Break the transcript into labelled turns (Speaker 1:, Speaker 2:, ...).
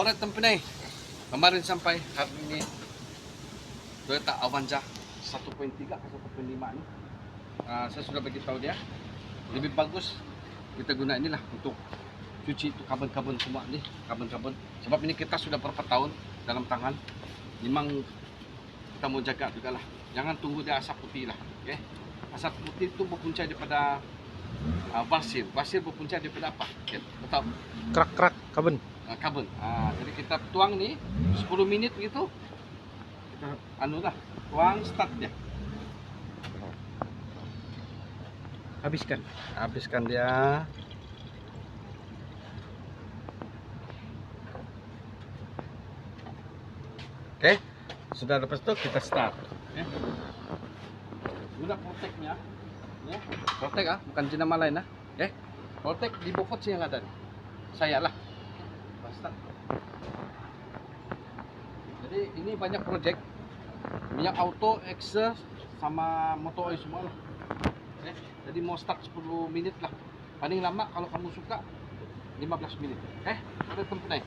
Speaker 1: Alright, tempenay. Kemarin sampai hari ini Toyota Avanza 1.3 ke 1.5 ni. Ah, saya sudah beritahu dia. Lebih bagus kita guna inilah untuk cuci itu kabel-kabel semua nih kabel-kabel sebab ini kita sudah berapa tahun dalam tangan. Memang kita mau jaga juga lah. Jangan tunggu dia asap putih lah oke asap putih itu berpunca daripada uh, basir. Basir berpunca daripada apa? Ya, betul?
Speaker 2: Krak-krak kabin.
Speaker 1: Uh, kabel. Ah, jadi kita tuang nih 10 menit gitu. Kita anu lah, tuang start dia.
Speaker 2: Habiskan.
Speaker 1: Habiskan dia. Oke, sudah lepas itu kita start. Oke. Guna protectnya, ya. Protect ah, bukan jenama lain ah. Oke, protect di bokot sih yang ada. Saya lah. Jadi ini banyak project, minyak auto, Excel, sama motor oil semua lah. Oke, jadi mau start 10 menit lah. Paling lama kalau kamu suka 15 menit. Eh, ada tempat naik.